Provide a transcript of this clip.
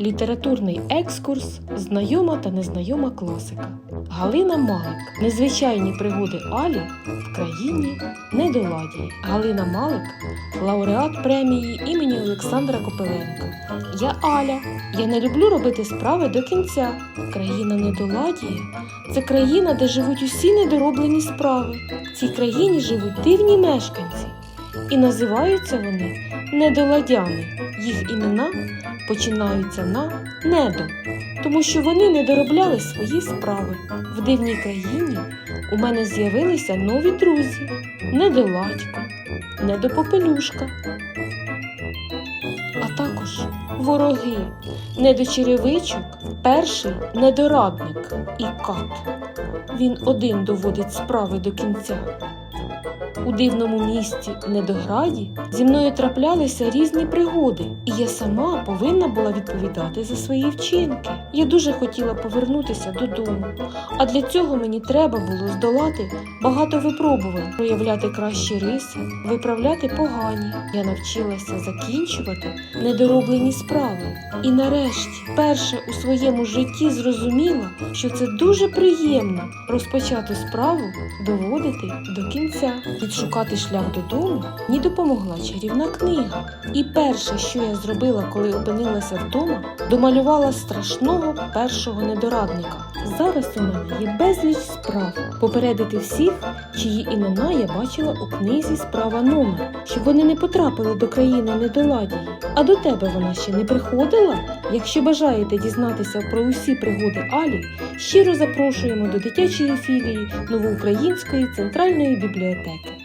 Літературний екскурс, знайома та незнайома класика. Галина Малик. Незвичайні пригоди Алі в країні недоладії. Галина Малик лауреат премії імені Олександра Копиленка. Я Аля. Я не люблю робити справи до кінця. Країна недоладії це країна, де живуть усі недороблені справи. В цій країні живуть дивні мешканці. І називаються вони недоладями. Їх імена починаються на недо, тому що вони не доробляли свої справи. В дивній країні у мене з'явилися нові друзі: недоладько, недопопелюшка, а також вороги, недочеревичок, перший недорадник і кат. Він один доводить справи до кінця. У дивному місті Недограді зі мною траплялися різні пригоди, і я сама повинна була відповідати за свої вчинки. Я дуже хотіла повернутися додому, а для цього мені треба було здолати багато випробувань, проявляти кращі риси, виправляти погані. Я навчилася закінчувати недороблені справи. І нарешті, перше у своєму житті зрозуміла, що це дуже приємно розпочату справу доводити до кінця. Відшукати шлях додому мені допомогла чарівна книга. І перше, що я зробила, коли опинилася вдома, домалювала страшного першого недорадника. Зараз у мене є безліч справ попередити всіх, чиї імена я бачила у книзі справа номер, щоб вони не потрапили до країни недоладії. А до тебе вона ще не приходила? Якщо бажаєте дізнатися про усі пригоди Алі, щиро запрошуємо до дитячої філії Новоукраїнської центральної бібліотеки.